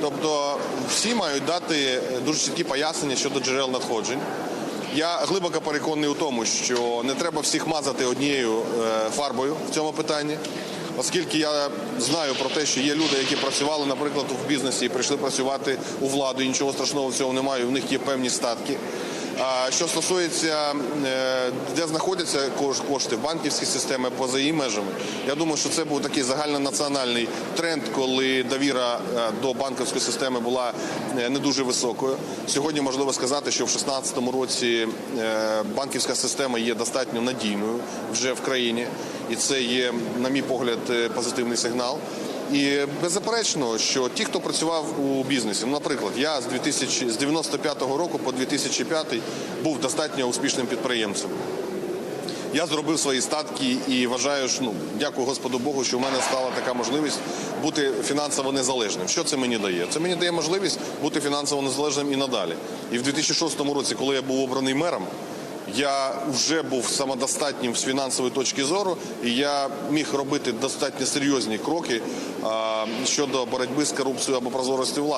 Тобто всі мають дати дуже чіткі пояснення щодо джерел надходжень. Я глибоко переконаний у тому, що не треба всіх мазати однією е, фарбою в цьому питанні, оскільки я знаю про те, що є люди, які працювали, наприклад, в бізнесі і прийшли працювати у владу, і нічого страшного в цьому немає, у них є певні статки. Що стосується, е, де знаходяться кош- кошти в банківській системі поза її межами, я думаю, що це був такий загальнонаціональний тренд, коли довіра е, до банківської системи була е, не дуже високою. Сьогодні можливо сказати, що в 2016 році банківська система є достатньо надійною вже в країні, і це є, на мій погляд, позитивний сигнал. І беззаперечно, що ті, хто працював у бізнесі, ну, наприклад, я з 2000, з 95-го року по 2005 був достатньо успішним підприємцем. Я зробив свої статки і вважаю, що ну дякую Господу Богу, що в мене стала така можливість бути фінансово незалежним. Що це мені дає? Це мені дає можливість бути фінансово незалежним і надалі. І в 2006 році, коли я був обраний мером, я вже був самодостатнім з фінансової точки зору, і я міг робити достатньо серйозні кроки щодо боротьби з корупцією або прозорості влади.